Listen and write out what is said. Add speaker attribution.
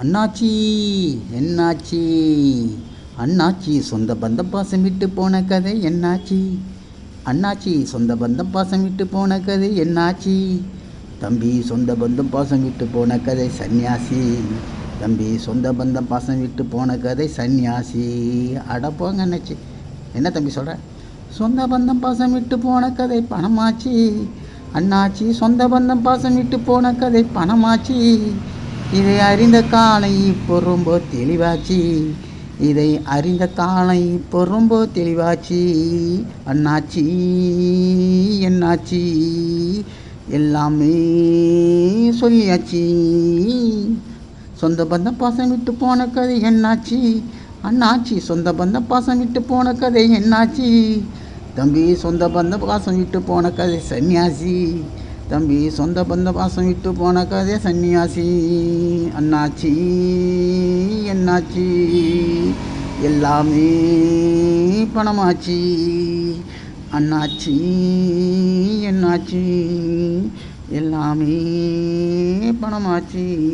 Speaker 1: அண்ணாச்சி என்னாச்சி? அண்ணாச்சி சொந்த பந்தம் பாசம் விட்டு போன கதை என்னாச்சி? அண்ணாச்சி சொந்த பந்தம் பாசம் விட்டு போன கதை என்னாச்சி? தம்பி சொந்த பந்தம் பாசம் விட்டு போன கதை சன்னியாசி. தம்பி சொந்த பந்தம் பாசம் விட்டு போன கதை சன்னியாசி. அட போங்க அண்ணாச்சி. என்ன தம்பி சொல்கிற சொந்த பந்தம் பாசம் விட்டு போன கதை பணமாச்சி. அண்ணாச்சி சொந்த பந்தம் பாசம் விட்டு போன கதை பணமாச்சி. இதை அறிந்த காலை இப்போ ரொம்ப தெளிவாச்சு. இதை அறிந்த காலை இப்போ ரொம்ப தெளிவாச்சு. அண்ணாச்சி என்னாச்சி? எல்லாமே சொல்லியாச்சு. சொந்த பந்தம் பாசம் விட்டு போன கதை என்னாச்சு? அண்ணாச்சி சொந்த பந்தம் பாசம் விட்டு போன கதை என்னாச்சு? தம்பி சொந்த பந்த பாசம் விட்டு போன கதை சன்னியாசி. தம்பி சொந்த பந்த பாசம் விட்டு போன கதை சன்னியாசி. அண்ணாச்சி என்னாச்சி? எல்லாமே பணமாச்சி. அண்ணாச்சி என்னாச்சி? எல்லாமே பணமாச்சி.